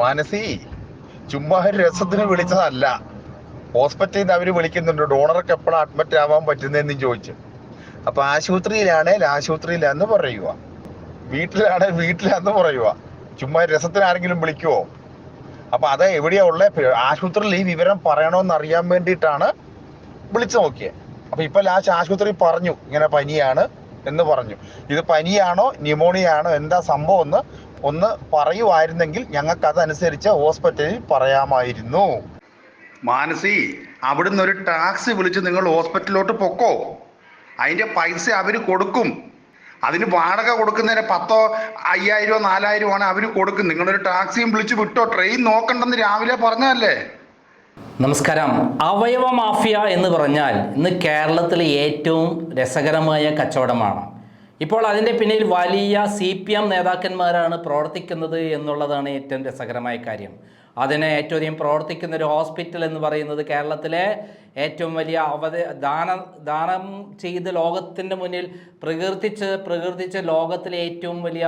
മാനസി ചുമ്മാ ഒരു രസത്തിന് വിളിച്ചതല്ല. ഹോസ്പിറ്റലിൽ നിന്ന് അവർ വിളിക്കുന്നുണ്ട്. ഡോണർക്ക് എപ്പോഴാണ് അഡ്മിറ്റ് ആവാൻ പറ്റുന്നതെന്ന് ചോദിച്ചു. അപ്പൊ ആശുപത്രിയിലാണേൽ ആശുപത്രിയിലാന്ന് പറയുക വീട്ടിലാണേ വീട്ടിലാന്ന് പറയുക ചുമ്മാ രസത്തിന് ആരെങ്കിലും വിളിക്കുവോ? അപ്പൊ അത് എവിടെയാ ഉള്ളത് ആശുപത്രിയിൽ ഈ വിവരം പറയണമെന്ന് അറിയാൻ വേണ്ടിയിട്ടാണ് വിളിച്ചു നോക്കിയത് അപ്പൊ ഇപ്പൊ ലാസ്റ്റ് ആശുപത്രി പറഞ്ഞു ഇങ്ങനെ പനിയാണ് എന്ന് പറഞ്ഞു. ഇത് പനിയാണോ ന്യൂമോണിയ ആണോ എന്താ സംഭവം എന്ന് ഒന്ന് പറയുമായിരുന്നെങ്കിൽ ഞങ്ങൾക്ക് അതനുസരിച്ച് ഹോസ്പിറ്റലിൽ പറയാമായിരുന്നു. മാനസി അവിടുന്ന് ഒരു ടാക്സി വിളിച്ച് നിങ്ങൾ ഹോസ്പിറ്റലിലോട്ട് പൊക്കോ. അതിന്റെ പൈസ അവർ കൊടുക്കും. അതിന് വാടക കൊടുക്കുന്നതിന് പത്തോ അയ്യായിരമോ നാലായിരമോ ആണ് അവർ കൊടുക്കും. നിങ്ങളൊരു ടാക്സിയും വിളിച്ച് വിട്ടോ. ട്രെയിൻ നോക്കണ്ടെന്ന് രാവിലെ പറഞ്ഞതല്ലേ? നമസ്കാരം. അവയവ മാഫിയ എന്ന് പറഞ്ഞാൽ ഇന്ന് കേരളത്തിലെ ഏറ്റവും രസകരമായ കച്ചവടമാണ്. ഇപ്പോൾ അതിന്റെ പിന്നിൽ വലിയ സി പി എം നേതാക്കന്മാരാണ് പ്രവർത്തിക്കുന്നത് എന്നുള്ളതാണ് ഏറ്റവും രസകരമായ കാര്യം. അതിന് ഏറ്റവും അധികം പ്രവർത്തിക്കുന്ന ഒരു ഹോസ്പിറ്റൽ എന്ന് പറയുന്നത് കേരളത്തിലെ ഏറ്റവും വലിയ അവധ ദാന ദാനം ചെയ്ത് ലോകത്തിന്റെ മുന്നിൽ പ്രകീർത്തിച്ച് പ്രകീർത്തിച്ച് ലോകത്തിലെ ഏറ്റവും വലിയ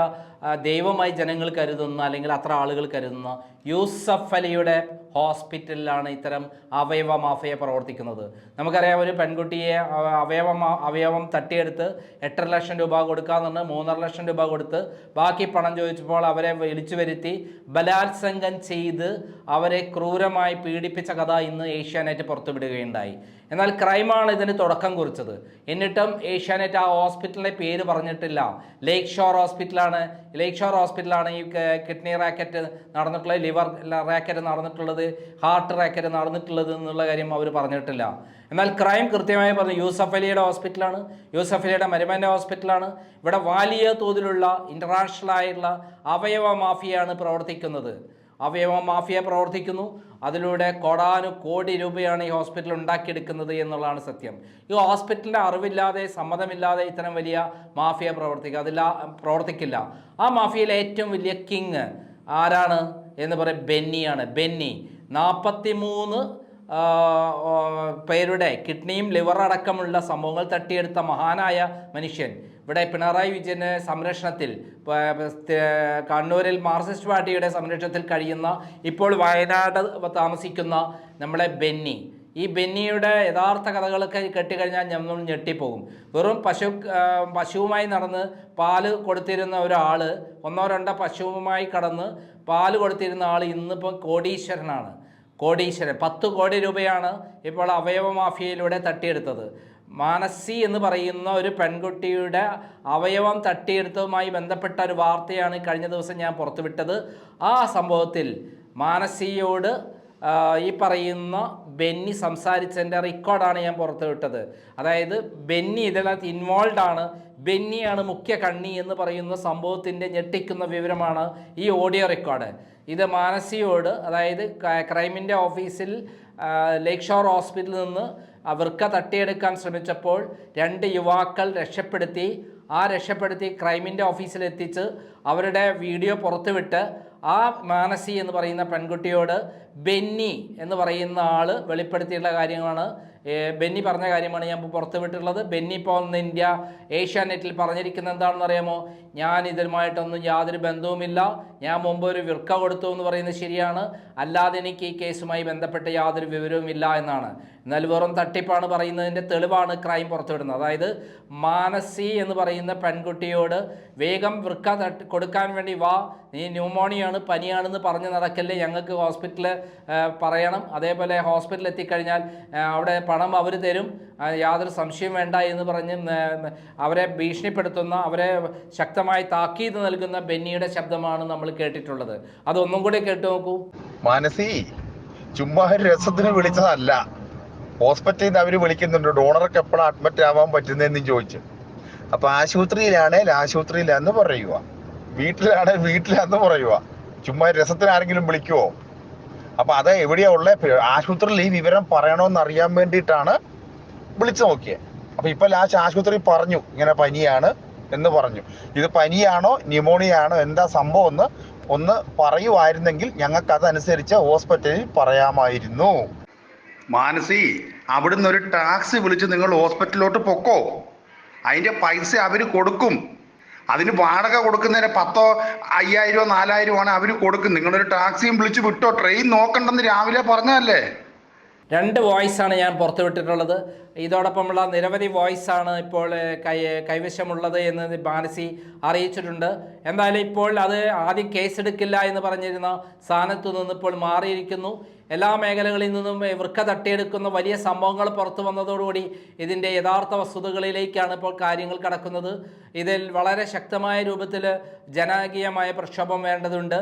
ദൈവമായി ജനങ്ങൾ കരുതുന്ന അല്ലെങ്കിൽ അത്ര ആളുകൾ കരുതുന്ന യൂസഫ് അലിയുടെ ഹോസ്പിറ്റലിലാണ് ഇത്തരം അവയവ മാഫിയ പ്രവർത്തിക്കുന്നത്. നമുക്കറിയാം ഒരു പെൺകുട്ടിയെ അവയവ അവയവം തട്ടിയെടുത്ത് എട്ടര ലക്ഷം രൂപ കൊടുക്കാന്ന് പറഞ്ഞ് മൂന്നര ലക്ഷം രൂപ കൊടുത്ത് ബാക്കി പണം ചോദിച്ചപ്പോൾ അവരെ വിളിച്ചു വരുത്തി ബലാത്സംഗം ചെയ്ത് അവരെ ക്രൂരമായി പീഡിപ്പിച്ച കഥ ഇന്ന് ഏഷ്യാനെറ്റ് പുറത്തുവിടുകയുണ്ടായി. എന്നാൽ ക്രൈമാണ് ഇതിന് തുടക്കം കുറിച്ചത്. എന്നിട്ടും ഏഷ്യാനെറ്റ് ആ ഹോസ്പിറ്റലിന്റെ പേര് പറഞ്ഞിട്ടില്ല. ലേക്ക് ഷോർ ഹോസ്പിറ്റലാണ്. ലേക്ക് ഷോർ ഹോസ്പിറ്റലാണ് ഈ കിഡ്നി റാക്കറ്റ് നടന്നിട്ടുള്ളത് ലിവർ റാക്കറ്റ് നടന്നിട്ടുള്ളത് ഹാർട്ട് റാക്കറ്റ് നടന്നിട്ടുള്ളത് എന്നുള്ള കാര്യം അവർ പറഞ്ഞിട്ടില്ല. എന്നാൽ ക്രൈം കൃത്യമായി പറഞ്ഞു യൂസഫ് അലിയുടെ ഹോസ്പിറ്റലാണ്. യൂസഫ് അലിയുടെ മരുമന്റെ ഹോസ്പിറ്റലാണ്. ഇവിടെ വലിയ തോതിലുള്ള ഇന്റർനാഷണൽ ആയിട്ടുള്ള അവയവ മാഫിയാണ് പ്രവർത്തിക്കുന്നത്. അവയവ മാഫിയ പ്രവർത്തിക്കുന്നു. അതിലൂടെ കോടാനു കോടി രൂപയാണ് ഈ ഹോസ്പിറ്റൽ ഉണ്ടാക്കിയെടുക്കുന്നത് എന്നുള്ളതാണ് സത്യം. ഈ ഹോസ്പിറ്റലിന്റെ അറിവില്ലാതെ സമ്മതമില്ലാതെ ഇത്തരം വലിയ മാഫിയ പ്രവർത്തിക്കുക അതില്ല പ്രവർത്തിക്കില്ല. ആ മാഫിയയിലെ ഏറ്റവും വലിയ കിങ് ആരാണ് എന്ന് പറയും ബെന്നിയാണ്. ബെന്നി നാൽപ്പത്തി മൂന്ന് പേരുടെ കിഡ്നിയും ലിവർ അടക്കമുള്ള സംഭവങ്ങൾ തട്ടിയെടുത്ത മഹാനായ മനുഷ്യൻ. ഇവിടെ പിണറായി വിജയന് സംരക്ഷണത്തിൽ കണ്ണൂരിൽ മാർക്സിസ്റ്റ് പാർട്ടിയുടെ സംരക്ഷണത്തിൽ കഴിയുന്ന ഇപ്പോൾ വയനാട് താമസിക്കുന്ന നമ്മളെ ബെന്നി. ഈ ബെന്നിയുടെ യഥാർത്ഥ കഥകളൊക്കെ കെട്ടിക്കഴിഞ്ഞാൽ നമ്മൾ ഞെട്ടിപ്പോകും. വെറും പശു പശുവുമായി നടന്ന് പാൽ കൊടുത്തിരുന്ന ഒരാൾ ഒന്നോ രണ്ടോ പശുവുമായി കടന്ന് പാൽ കൊടുത്തിരുന്ന ആൾ ഇന്നിപ്പോൾ കോടീശ്വരനാണ്. കോടീശ്വരൻ. പത്ത് കോടി രൂപയാണ് ഇപ്പോൾ അവയവ മാഫിയയിലൂടെ തട്ടിയെടുത്തത്. മാനസി എന്ന് പറയുന്ന ഒരു പെൺകുട്ടിയുടെ അവയവം തട്ടിയെടുത്തതുമായി ബന്ധപ്പെട്ട ഒരു വാർത്തയാണ് കഴിഞ്ഞ ദിവസം ഞാൻ പുറത്തുവിട്ടത്. ആ സംഭവത്തിൽ മാനസിയോട് ഈ പറയുന്ന ബെന്നി സംസാരിച്ചതിന്റെ റെക്കോർഡാണ് ഞാൻ പുറത്ത് വിട്ടത് അതായത് ബെന്നി ഇതിനകത്ത് ഇൻവോൾവ് ആണ്. ബെന്നിയാണ് മുഖ്യ കണ്ണി എന്ന് പറയുന്ന സംഭവത്തിന്റെ ഞെട്ടിക്കുന്ന വിവരമാണ് ഈ ഓഡിയോ റെക്കോർഡ്. ഇത് മാനസിയോട് അതായത് ക്രൈമിന്റെ ഓഫീസിൽ ലേക്ക് ഷോർ ഹോസ്പിറ്റലിൽ നിന്ന് വൃക്ക തട്ടിയെടുക്കാൻ ശ്രമിച്ചപ്പോൾ രണ്ട് യുവാക്കൾ രക്ഷപ്പെടുത്തി. ആ രക്ഷപ്പെടുത്തി ക്രൈമിന്റെ ഓഫീസിൽ എത്തിച്ച് അവരുടെ വീഡിയോ പുറത്തുവിട്ട് ആ മാനസി എന്ന് പറയുന്ന പെൺകുട്ടിയോട് ബെന്നി എന്ന് പറയുന്ന ആൾ വെളിപ്പെടുത്തിയിട്ടുള്ള കാര്യമാണ് ബെന്നി പറഞ്ഞ കാര്യമാണ് ഞാൻ പുറത്തുവിട്ടുള്ളത് ബെന്നി ഇപ്പോൾ ഒന്ന് ഇന്ത്യ ഏഷ്യാനെറ്റിൽ പറഞ്ഞിരിക്കുന്നത് എന്താണെന്ന് അറിയാമോ? ഞാൻ ഇതുമായിട്ടൊന്നും യാതൊരു ബന്ധവുമില്ല. ഞാൻ മുമ്പ് ഒരു വിർക്ക കൊടുത്തു എന്ന് പറയുന്നത് ശരിയാണ്. അല്ലാതെ എനിക്ക് ഈ കേസുമായി ബന്ധപ്പെട്ട യാതൊരു വിവരവും ഇല്ല എന്നാണ്. എന്നാൽ വെറും തട്ടിപ്പാണ് പറയുന്നതിന്റെ തെളിവാണ് ക്രൈം പുറത്തുവിടുന്നത്. അതായത് മാനസി എന്ന് പറയുന്ന പെൺകുട്ടിയോട് വേഗം വൃക്ക തട്ടി കൊടുക്കാൻ വേണ്ടി വാ നീ ന്യൂമോണിയാണ് പനിയാണെന്ന് പറഞ്ഞ് നടക്കല്ലേ ഞങ്ങൾക്ക് ഹോസ്പിറ്റലിൽ പറയണം. അതേപോലെ ഹോസ്പിറ്റലിൽ എത്തിക്കഴിഞ്ഞാൽ അവിടെ പണം അവർ തരും. യാതൊരു സംശയം വേണ്ട എന്ന് പറഞ്ഞ് അവരെ ഭീഷണിപ്പെടുത്തുന്ന അവരെ ശക്തമായി താക്കീത് നൽകുന്ന ബെന്നിയുടെ ശബ്ദമാണ് നമ്മൾ കേട്ടിട്ടുള്ളത്. അതൊന്നും കൂടി കേട്ടു നോക്കൂ. മാനസി ചുമ്മാ രസത്തിന് വിളിച്ചതല്ല. ഹോസ്പിറ്റലിൽ നിന്ന് അവർ വിളിക്കുന്നുണ്ട് ഡോണർക്ക് എപ്പോഴാണ് അഡ്മിറ്റ് ആവാൻ പറ്റുന്നതെന്ന് ചോദിച്ചു. അപ്പൊ ആശുപത്രിയിലാണേൽ ആശുപത്രിയിലാന്ന് പറയുക. വീട്ടിലാണേ വീട്ടിലാന്ന് പറയുക. ചുമ്മാ രസത്തിന് ആരെങ്കിലും വിളിക്കുവോ? അപ്പൊ അത് എവിടെയാ ഉള്ളത് ആശുപത്രിയിൽ ഈ വിവരം പറയണമെന്ന് അറിയാൻ വേണ്ടിയിട്ടാണ് വിളിച്ചു നോക്കിയത് അപ്പൊ ഇപ്പൊ ലാസ്റ്റ് ആശുപത്രി പറഞ്ഞു ഇങ്ങനെ പനിയാണ് എന്ന് പറഞ്ഞു. ഇത് പനിയാണോ ന്യൂമോണിയ ആണോ എന്താ സംഭവം എന്ന് ഒന്ന് പറയുമായിരുന്നെങ്കിൽ ഞങ്ങൾക്ക് അതനുസരിച്ച് ഹോസ്പിറ്റലിൽ പറയാമായിരുന്നു. മാനസി അവിടുന്ന് ഒരു ടാക്സി വിളിച്ച് നിങ്ങൾ ഹോസ്പിറ്റലിലോട്ട് പൊക്കോ. അതിന്റെ പൈസ അവർ കൊടുക്കും. അതിന് വാടക കൊടുക്കുന്നതിന് പത്തോ അയ്യായിരമോ നാലായിരമോ ആണ് അവർ കൊടുക്കും. നിങ്ങളൊരു ടാക്സിയും വിളിച്ച് വിട്ടോ. ട്രെയിൻ നോക്കണ്ടെന്ന് രാവിലെ പറഞ്ഞതല്ലേ? രണ്ട് വോയിസാണ് ഞാൻ പുറത്തുവിട്ടിട്ടുള്ളത് ഇതോടൊപ്പമുള്ള നിരവധി വോയിസാണ് ഇപ്പോൾ കൈ കൈവശമുള്ളത് എന്ന് മാനസി അറിയിച്ചിട്ടുണ്ട്. എന്തായാലും ഇപ്പോൾ അത് ആദ്യം കേസെടുക്കില്ല എന്ന് പറഞ്ഞിരുന്ന സ്ഥാനത്തു നിന്ന് ഇപ്പോൾ മാറിയിരിക്കുന്നു. എല്ലാ മേഖലകളിൽ നിന്നും വൃക്ക തട്ടിയെടുക്കുന്ന വലിയ സംഭവങ്ങൾ പുറത്തു വന്നതോടുകൂടി ഇതിന്റെ യഥാർത്ഥ വസ്തുതകളിലേക്കാണ് ഇപ്പോൾ കാര്യങ്ങൾ കടക്കുന്നത്. ഇതിൽ വളരെ ശക്തമായ രൂപത്തിൽ ജനകീയമായ പ്രക്ഷോഭം വേണ്ടതുണ്ട്.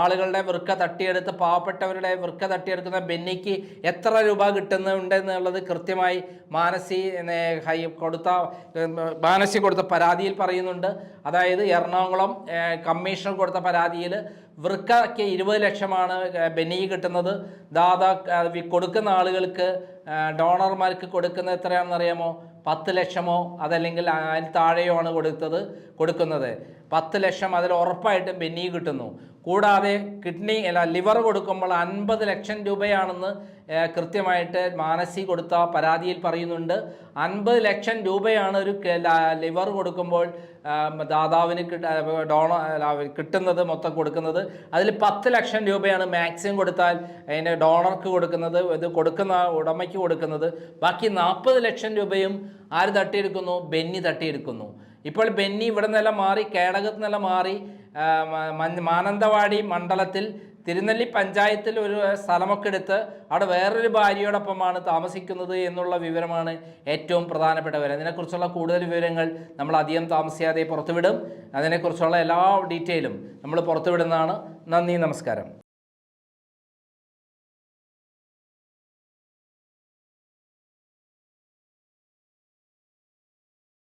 ആളുകളുടെ വൃക്ക തട്ടിയെടുത്ത് പാവപ്പെട്ടവരുടെ വൃക്ക തട്ടിയെടുക്കുന്ന ബെന്നിക്ക് എത്ര രൂപ കിട്ടുന്നുണ്ടെന്നുള്ളത് കൃത്യമായി മാനസി കൊടുത്ത മാനസി കൊടുത്ത പരാതിയിൽ പറയുന്നുണ്ട്. അതായത് എറണാകുളം കമ്മീഷൻ കൊടുത്ത പരാതിയിൽ വൃക്കയ്ക്ക് ഇരുപത് ലക്ഷമാണ് ബെന്നി കിട്ടുന്നത്. ദാദാ കൊടുക്കുന്ന ആളുകൾക്ക് ഡോണർമാർക്ക് കൊടുക്കുന്നത് എത്രയാണെന്ന് അറിയാമോ പത്ത് ലക്ഷമോ അതല്ലെങ്കിൽ അതിൽ താഴെയോ ആണ് കൊടുത്തത് കൊടുക്കുന്നത്. പത്ത് ലക്ഷം അതിൽ ഉറപ്പായിട്ടും ബെന്നി കിട്ടുന്നു. കൂടാതെ കിഡ്നി അല്ല ലിവർ കൊടുക്കുമ്പോൾ അൻപത് ലക്ഷം രൂപയാണെന്ന് കൃത്യമായിട്ട് മാനസി കൊടുത്ത പരാതിയിൽ പറയുന്നുണ്ട്. അൻപത് ലക്ഷം രൂപയാണ് ഒരു ലിവർ കൊടുക്കുമ്പോൾ ദാതാവിന് കിട്ട ഡോണ കിട്ടുന്നത് മൊത്തം കൊടുക്കുന്നത്. അതിൽ പത്ത് ലക്ഷം രൂപയാണ് മാക്സിമം കൊടുത്താൽ അതിന്റെ ഡോണർക്ക് കൊടുക്കുന്നത് ഇത് കൊടുക്കുന്ന ഉടമയ്ക്ക് കൊടുക്കുന്നത്. ബാക്കി നാൽപ്പത് ലക്ഷം രൂപയും ആര് തട്ടിയെടുക്കുന്നു? ബെന്നി തട്ടിയെടുക്കുന്നു. ഇപ്പോൾ ബെന്നി ഇവിടെ നിന്നെല്ലാം മാറി കേടകത്ത് നിന്നെല്ലാം മാറി മാനന്തവാടി മണ്ഡലത്തിൽ തിരുനെല്ലി പഞ്ചായത്തിൽ ഒരു സ്ഥലമൊക്കെ എടുത്ത് അവിടെ വേറൊരു ഭാര്യയോടൊപ്പമാണ് താമസിക്കുന്നത് എന്നുള്ള വിവരമാണ് ഏറ്റവും പ്രധാനപ്പെട്ട വിവരം. അതിനെക്കുറിച്ചുള്ള കൂടുതൽ വിവരങ്ങൾ നമ്മൾ അധികം താമസിയാതെ പുറത്തുവിടും. അതിനെക്കുറിച്ചുള്ള എല്ലാ ഡീറ്റെയിലും നമ്മൾ പുറത്തുവിടുന്നതാണ്. നന്ദി നമസ്കാരം.